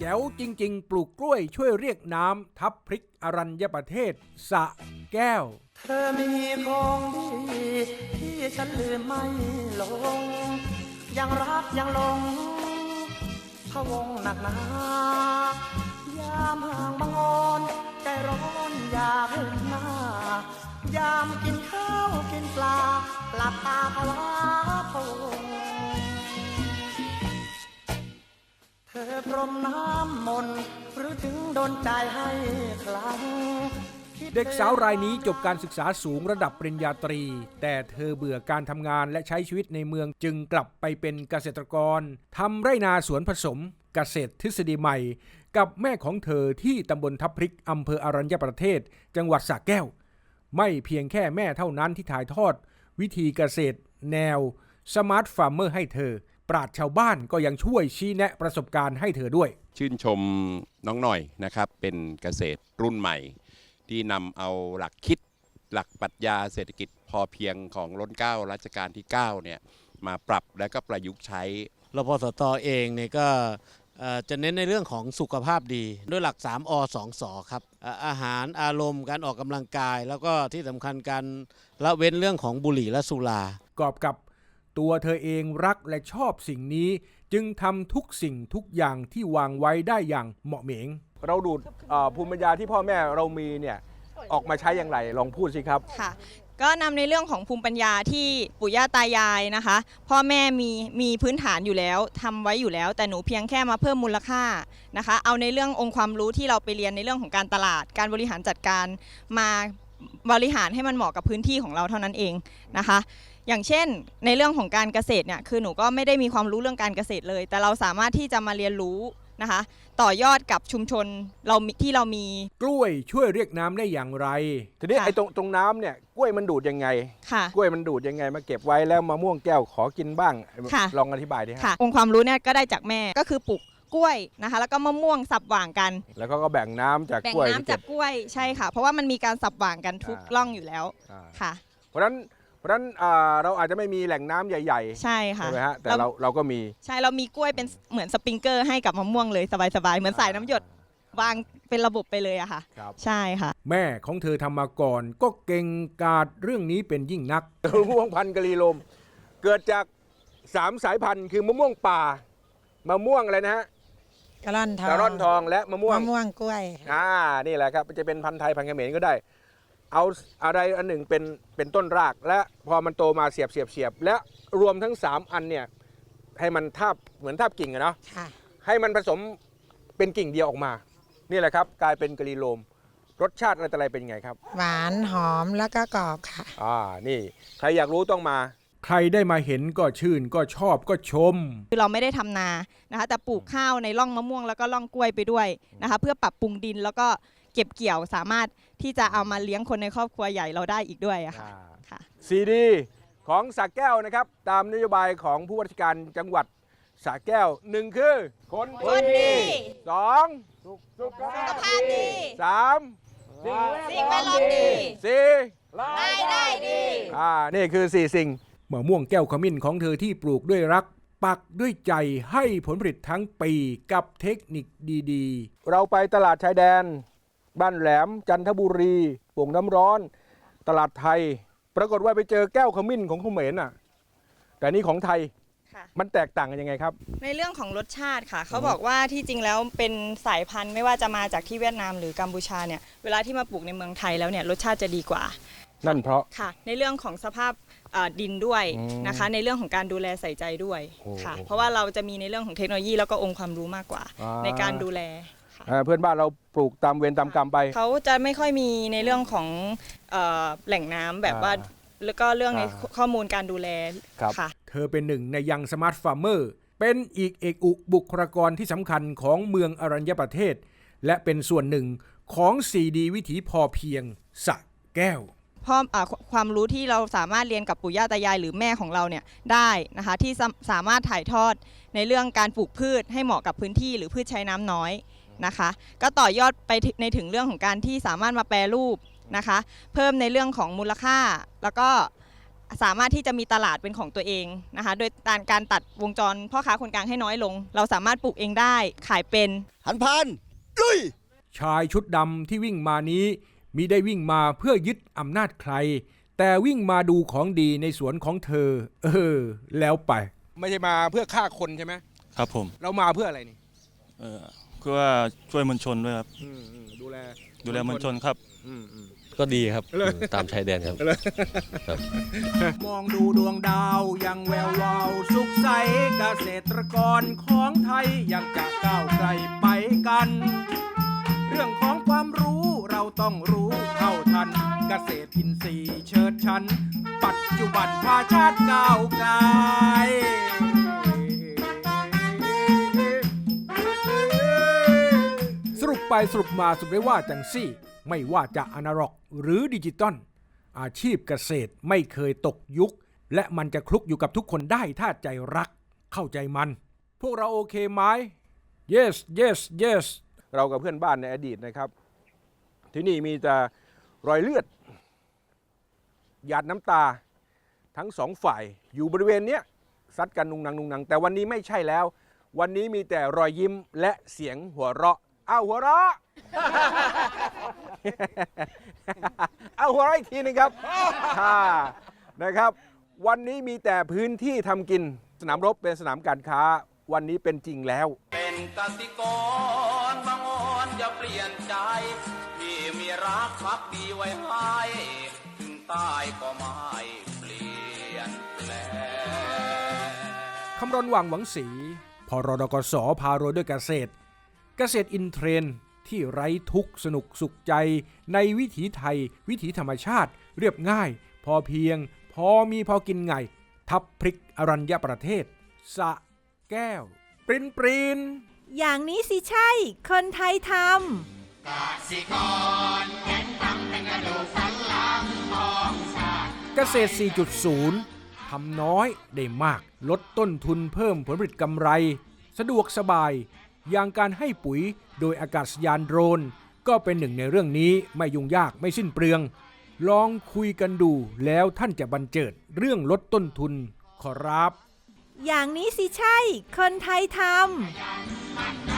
แจ๋วจริง ๆ ปลูกกล้วยช่วยเรียกน้ำทับพริกอรัญญประเทศ สะแก้ว เธอมีของดีที่ฉันลืมไม่ลง ยังรักยังหลงพะวงหนักหนายามห่างบางอนใจร้อนอยากเห็นหน้ายามกินข้าวกินปลาหลับตาภาวะพะวง อพรมน้ำมนหรือถึงโดนใจให้คลังเด็กสาวรายนี้จบการศึกษาสูงระดับปริญญาตรี แต่เธอเบื่อการทำงานและใช้ชีวิตในเมืองจึงกลับไปเป็นเกษตรกรทำไรนาสวนผสมเกษตรทฤษฎีใหม่ กับแม่ของเธอที่ตำบลทับพริกอำเภออรัญญประเทศ จังหวัดสระแก้ว ไม่เพียงแค่แม่เท่านั้นที่ถ่ายทอด วิธีเกษตร แนวสมาร์ทฟาร์มเมอร์ให้เธอ ปราดชาวบ้านก็ยังช่วยชี้แนะประสบการณ์ให้เธอด้วย ชื่นชมน้องหน่อยนะครับ เป็นเกษตรรุ่นใหม่ ที่นำเอาหลักคิดหลักปรัชญาเศรษฐกิจพอเพียงของล้นเกล้ารัชกาลที่ 9 เนี่ย มาปรับและก็ประยุกต์ใช้รพสตเองเนี่ยก็เอ่อจะเน้นในเรื่องของสุขภาพดี ด้วยหลัก 3 อ 2 สอครับอ่าอาหารอารมณ์การออกกำลังกาย แล้วก็ที่สำคัญการละเว้นเรื่องของบุหรี่และสุรา กอบกับ ตัวเธอเองรักและชอบสิ่งนี้ จึงทำทุกสิ่งทุกอย่างที่วางไว้ได้อย่างเหมาะเหมง เราดูดภูมิปัญญาที่พ่อแม่เรามีเนี่ยออกมาใช้อย่างไรลองพูดสิครับ ค่ะ ก็นำในเรื่องของภูมิปัญญาที่ปู่ย่าตายายนะคะ พ่อแม่มีมีพื้นฐานอยู่แล้วทำไว้อยู่แล้ว แต่หนูเพียงแค่มาเพิ่มมูลค่านะคะ เอาในเรื่ององค์ความรู้ที่เราไปเรียนในเรื่องของการตลาด การบริหารจัดการมาบริหารให้มันเหมาะกับพื้นที่ของเราเท่านั้นเองนะคะ อย่างเช่น ในเรื่องของการเกษตรเนี่ยคือหนูก็ไม่ได้มีความรู้เรื่องการเกษตรเลย แต่เราสามารถที่จะมาเรียนรู้นะคะ ต่อยอดกับชุมชนเรามีที่เรามีกล้วยช่วยเรียกน้ำได้อย่างไร ทีนี้ค่ะไอ้ตรงตรงน้ำเนี่ยกล้วยมันดูดยังไง ค่ะ กล้วยมันดูดยังไงมาเก็บไว้แล้วมะม่วงแก้วขอกินบ้าง ค่ะ ลองอธิบายดิฮะค่ะ องค์ความรู้เนี่ยก็ได้จากแม่ก็คือปลูกกล้วยนะคะ แล้วก็มะม่วงสับหว่างกัน แล้วก็ก็แบ่งน้ำจากแบ่งกล้วยน้ำที่จาเก็กบ กล้วยใช่ค่ะ เพราะว่ามันมีการสับหว่างกันทุกอ่า ร่องอยู่แล้วอ่าค่ะ เพราะฉะนั้น เพราะฉะนั้นอ่าเราอาจจะไม่มีแหล่งน้ำใหญ่ใช่ๆค่ะใช่ไหมฮะแต่เราเราเราก็มีใช่เรามีกล้วยเป็นเหมือนสปริงเกอร์ให้กับมะม่วงเลยสบายๆ เหมือนสายน้ำหยดวางเป็นระบบไปเลยอะค่ะ ครับ ใช่ค่ะ แม่ของเธอทำมาก่อนก็เก่งกาจเรื่องนี้เป็นยิ่งนัก มะม่วงพันธุ์กะลีลม เกิดจากสามสายพันธุ์คือมะม่วงป่ามะม่วงอะไรนะฮะกะล่อนทองกระร่อนทองและมะม่วง มะม่วงกล้วย อ่า นี่แหละครับ จะเป็นพันธุ์ไทยพันธุ์เขมรก็ได้ เอาอะไรอันหนึ่งเป็นเป็นต้นราก และพอมันโตมาเสียบเสียบเสียบและรวมทั้ง 3 อันเนี่ยให้มันทาบเหมือนทาบกิ่งอะเนาะค่ะ ให้มันผสมเป็นกิ่งเดียวออกมา นี่แหละครับ กลายเป็นกะลีโลม รสชาติอะไรต่ออะไรเป็นยังไงครับ หวานหอมแล้วก็กรอบค่ะ อ่านี่ใครอยากรู้ต้องมา ใครได้มาเห็นก็ชื่นก็ชอบก็ชม คือเราไม่ได้ทำนานะคะ แต่ปลูกข้าวในร่องมะม่วงแล้วก็ร่องกล้วยไปด้วยนะคะ เพื่อปรับปรุงดินแล้วก็ เก็บเกี่ยวสามารถที่จะเอามาเลี้ยงคนในครอบครัวใหญ่เราได้อีกด้วยอะค่ะค่ะ ซีดีของสระแก้วนะครับ ตามนโยบายของผู้ว่าราชการจังหวัดสระแก้วหนึ่งคือ คนคนดี สองสุขภาพภาพดีสามสิ่งแวดล้อมดีสี่รายได้ดีอ่านี่คือสี่สิ่งมะม่วงแก้วขมิ้นของเธอที่ปลูกด้วยรัก ปักด้วยใจให้ผลผลิตทั้งปีกับเทคนิคดีๆ เราไปตลาดชายแดน บ้านแหลม จันทบุรีโป่งน้ำร้อน ตลาดไทย ปรากฏว่าไปเจอแก้วขมิ้นของเขมรน่ะ แต่นี่ของไทยค่ะ มันแตกต่างกันยังไงครับ ในเรื่องของรสชาติค่ะ เขาบอกว่าที่จริงแล้วเป็นสายพันธุ์ไม่ว่าจะมาจากที่เวียดนามหรือกัมพูชาเนี่ยเวลาที่มาปลูกในเมืองไทยแล้วเนี่ยรสชาติจะดีกว่านั่นเพราะ ค่ะ ในเรื่องของสภาพเอ่อดินด้วยอืมนะคะ ในเรื่องของการดูแลใส่ใจด้วยโอ้ค่ะโอ้เพราะว่าเราจะมีในเรื่องของเทคโนโลยีแล้วก็องค์ความรู้มากกว่า อ่า ในการดูแล ค่ะ อ่าเพื่อนบ้านเราปลูกตามเวรตามกรรมไป เขาจะไม่ค่อยมีในเรื่องของเอ่อแหล่งน้ำแบบว่า อ่าแล้วก็เรื่องในอ่าข้อมูลการดูแลครับ ค่ะ เธอเป็นหนึ่งในยังสมาร์ทฟาร์มเมอร์ เป็นอีกเอกอุบุคลากรที่สำคัญของเมืองอรัญญประเทศ และเป็นส่วนหนึ่งของซีดีวิถีพอเพียงสระแก้วพ่ออาความรู้ที่เราสามารถเรียนกับปู่ย่าตายายหรือแม่ของเราเนี่ยได้นะคะที่สาสามารถถ่ายทอดในเรื่องการปลูกพืชให้เหมาะกับพื้นที่หรือพืชใช้น้ำน้อย นะคะ ก็ต่อยอดไปถึงในถึงเรื่องของการที่สามารถมาแปรรูปนะคะ เพิ่มในเรื่องของมูลค่า แล้วก็สามารถที่จะมีตลาดเป็นของตัวเองนะคะ โดยการการตัดวงจรพ่อค้าคนกลางให้น้อยลง เราสามารถปลูกเองได้ขายเป็น หันพานลุย ชายชุดดำที่วิ่งมานี้มิได้วิ่งมาเพื่อยึดอำนาจใคร แต่วิ่งมาดูของดีในสวนของเธอ เออ แล้วไป ไม่ใช่มาเพื่อฆ่าคนใช่ไหมครับผม เรามาเพื่ออะไรนี่ เออ คือว่าช่วยมวลชนด้วยครับ อืมอืมดูแลดูแลมวลชนครับ อืมอืม ก็ดีครับเลย ตามชายแดนครับ มองดูดวงดาวยังแวววาวสุขใสเกษตรกรของไทยยังจะก้าวไกลไปกัน เรื่องของความรู้เราต้องรู้เท่าทัน เกษตรอินทรีย์เชิดชัน ปัจจุบันพาชาติก้าวไกล ไปสรุปมาสรุปได้ว่าจังซี่ ไม่ว่าจะอนาล็อกหรือดิจิตอลอาชีพเกษตรไม่เคยตกยุค และมันจะคลุกอยู่กับทุกคนได้ถ้าใจรัก เข้าใจมัน พวกเราโอเคไหม yes yes yes เรากับเพื่อนบ้านในอดีตนะครับ ที่นี่มีแต่รอยเลือด หยาดน้ำตาทั้งสองฝ่ายอยู่บริเวณเนี้ยซัดกันนุงนังนุงนัง แต่วันนี้ไม่ใช่แล้ว วันนี้มีแต่รอยยิ้มและเสียงหัวเราะ เอาหัวเราะ เอาหัวเราะอีกทีหนึงครับอ่านะครับ วันนี้มีแต่พื้นที่ทำกิน สนามรบเป็นสนามการค้า วันนี้เป็นจริงแล้ว เป็นกสิกรบางอ่อนอย่าเปลี่ยนใจ ที่มีรักพักดีไว้ให้ถึงตายก็ไม่เปลี่ยนแปลง คำรณหวังหวังสีพรดกสพาโรวยด้วยเกษตร เกษตรอินเทรนด์ที่ไร้ทุกข์สนุกสุขใจ ในวิถีไทย วิถีธรรมชาติ เรียบง่าย พอเพียง พอมีพอกินไง ทับพริกอรัญญประเทศ สะแก้ว ปรินปรินอย่างนี้สิใช่ คนไทยทำเกษตร 4.0 ทำน้อยได้มาก ลดต้นทุนเพิ่มผลผลิตกำไร สะดวกสบาย อย่างการให้ปุ๋ยโดยอากาศยานโดรน ก็เป็นหนึ่งในเรื่องนี้ไม่ยุ่งยากไม่สิ้นเปลือง ลองคุยกันดูแล้วท่านจะบันเจิดเรื่องลดต้นทุนขอรับ อย่างนี้สิใช่ คนไทยทำ